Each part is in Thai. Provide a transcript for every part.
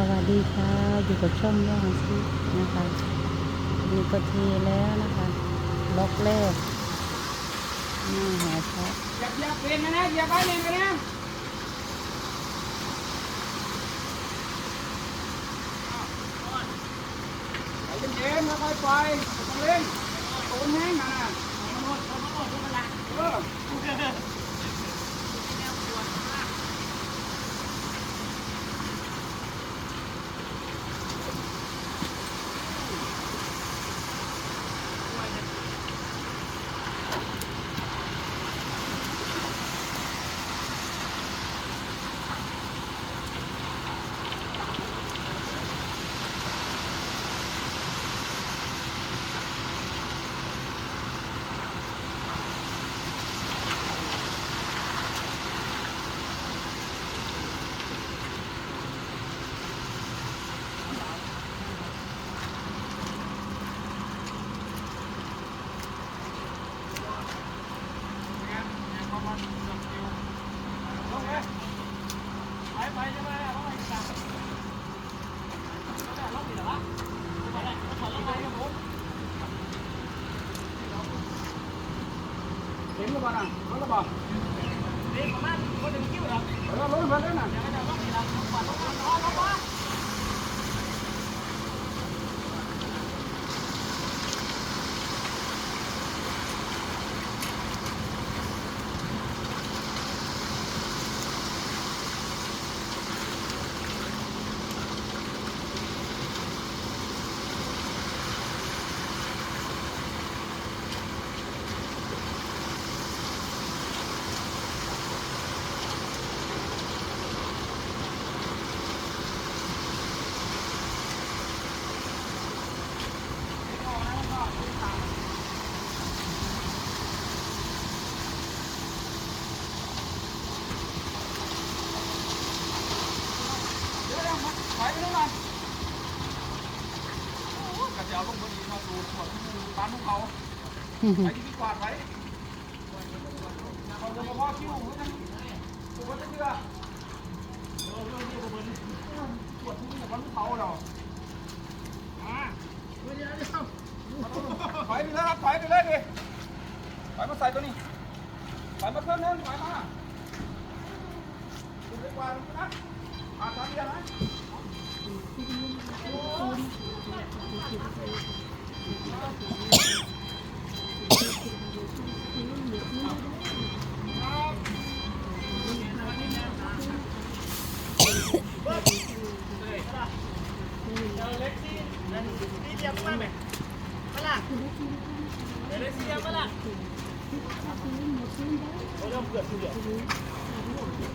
สวัสดีค่ะอยู่กับช่องย่างซินะคะนี่ก็เทแล้วนะคะ ล็อกแรกนี่หอพระเหยียบเหยียบเป็นนะนะเหยียบไปเลยนะนะใจเย็นๆค่อยๆไปต้องเล่นตูนแห้งนะนะเออลงเลยไปไปจะไปแล้วไปจับลงดีเหรอวะไปเลยขอลงไปครับผมเห็ นหรือเปล่าน่ะรถหรือเปล่าเห็นประมาณคนหนึ่งคิ้วเหรอเออรถมันเลยน่ะเดี๋ยวจะลงดีแล้วลงก่อนลงก่อนลงก่อนเดี๋ยวเดี๋ยวถ อยไปนู่นก่อนโอ้กระเจ้าลงพอดีมาดูตรวจร้านของเขาไปที่กวาดไว้เขาจะมาพ่อคิ้วหรือยังตัวจะเชื่อเออเรื่องนี้ก็เหมือนปวดที่มันเขาเราอ่าเดี๋ยวเดี๋ยวถอยไปเลยครับถอยไปเลยดิถอยมาใส่ตัวนี้ถอยมาเครื่องนึงถอยมาดูดีกว่านะอาทำยั ง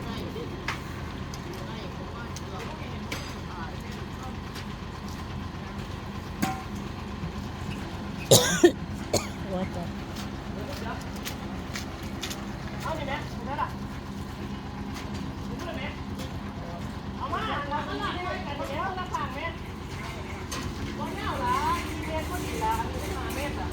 ไงหัวจะ เอาดิแม่คุณนั่นล่ะคุณนั่นแม่เอามาเอามาเอามากันเดี๋ยวละผ่านแม่วันนี้เอาละมีเมตรก็ดีละอันนี้มาเมตรอะ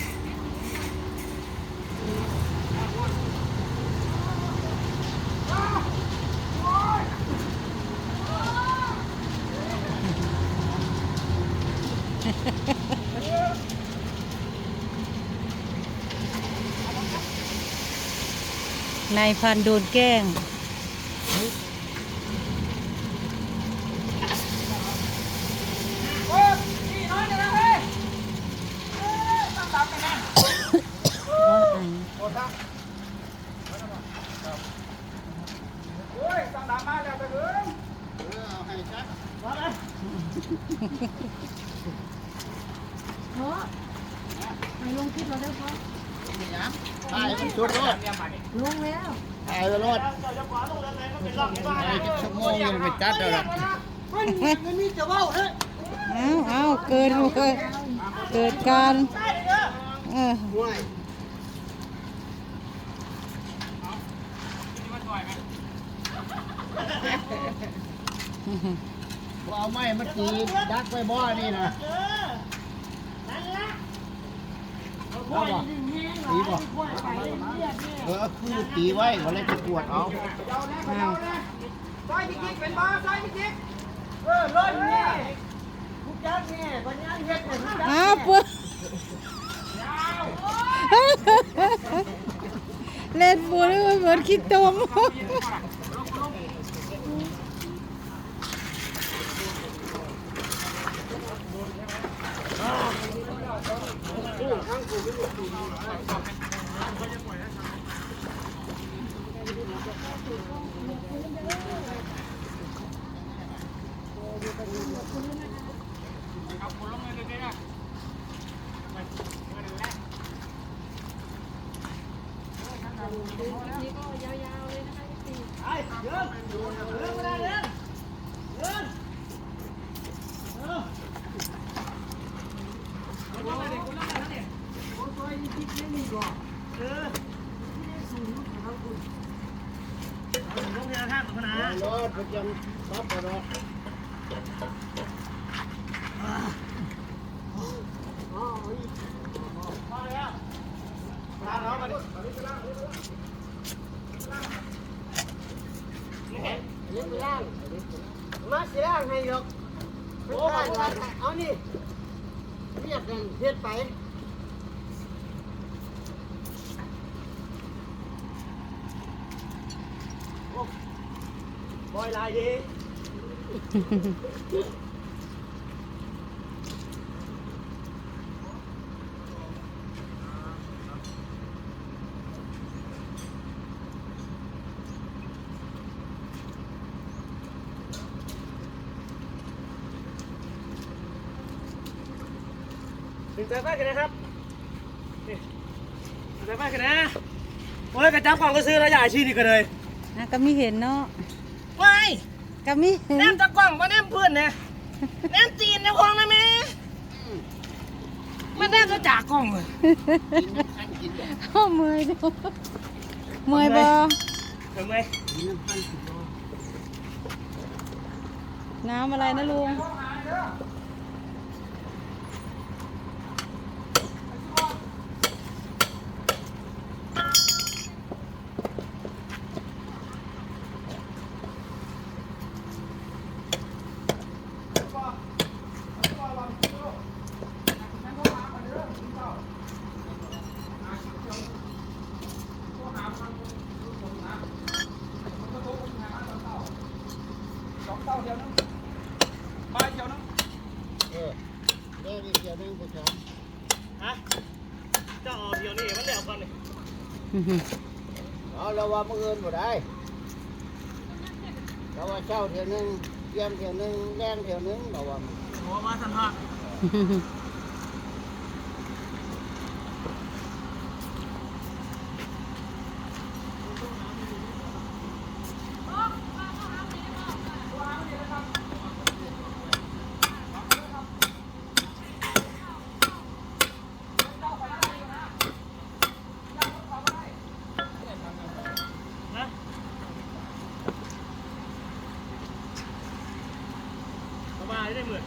นายพันโดนแกล้งโอ้ยนี่น้อยจังเลยเฮ้ยเอ้ยตั้งตามไปแม่ว่าไงโอ้ตั้งโอ้ยตั้งตามมาแล้วไปเถอะเออเอาให้ชัดมาเลยไปลงคลิปเราได้เพราะ ถ่ายมันชุดรถลงแล้วถ่ายไปรถถ่ายชั่วโมงยังไปจัดแล้วล่ะมันมีจะว่าเฮ้ยเอาเอาเกินเกิดเกิดการเออเอาไม้มาตีดักไว้บ่อนี่นะเอาบ่ ตีบ่เออคือตีไว้ก็เลยไปตรวจเอาซอยจิ๊กเป็นบ้าซอยจิ๊กเอออรถนี่ทุกจักนี่ปัญญาเฮ็ดเนี่ยทุกจักอ้าวเปื้อนเล่นปูนี่มันเหมือนขี้ตมไอ้เดิดินมาได้เดินเดินเออคนละเด็กคนละเด็กเนี่ยคนตัวนี้คิดไม่มีก่อนเออสูงรับพนารถประจำรับรถ มาแล้วมาแล้วมาดิ ลิ้นล่าง มาสิล่างให้ยกโอ้ยเอานี่เรียกกันเฮ็ดไปบอยลายดี ถึงใจมากกันนะครับนี่ถึงใจมากกันนะโอ้ยกระจับกล่องก็ซื้อแล้วอย่าอาชีพนี่ก็เลยอะก็มีเห็นเนาะว้ายก็มีเห็นแนมตะกล่องมาแนมเพื่อนเนี่ยแนมตีนในห้องนะแม่ไม่ได้ก็จากกล่องเลยโอ้เมื่อยเด้อเมื่อยบ่ถึงไหมน้ำอะไรนะลุง ส องเต้าเดียวนึงปลายเดียวนึงเออได้ดีเดียวนึงผู้ชมฮะเจ้าเอาเดียวนี่มันเดียวกันเลยเอาเราว่ามื่อเงินบ่ได้เราว่าเช้าเที่ยวนึงเยี่ยมเที่ยวนึงแรงเที่ยวนึงเราว่าโอ้มาสันหะ นะสบายได้เหมือน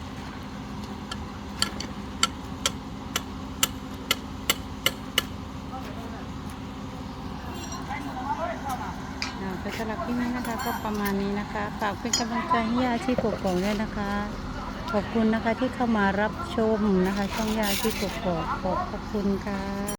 อ่าก็สำหรับที่นี้นะคะ ก็ประมาณนี้นะคะฝากเป็นกำลังใจให้ยาชีพกองด้วยนะคะ ขอบคุณนะคะที่เข้ามารับชมนะคะ ช่องยาชีพกบขอบคุณค่ะ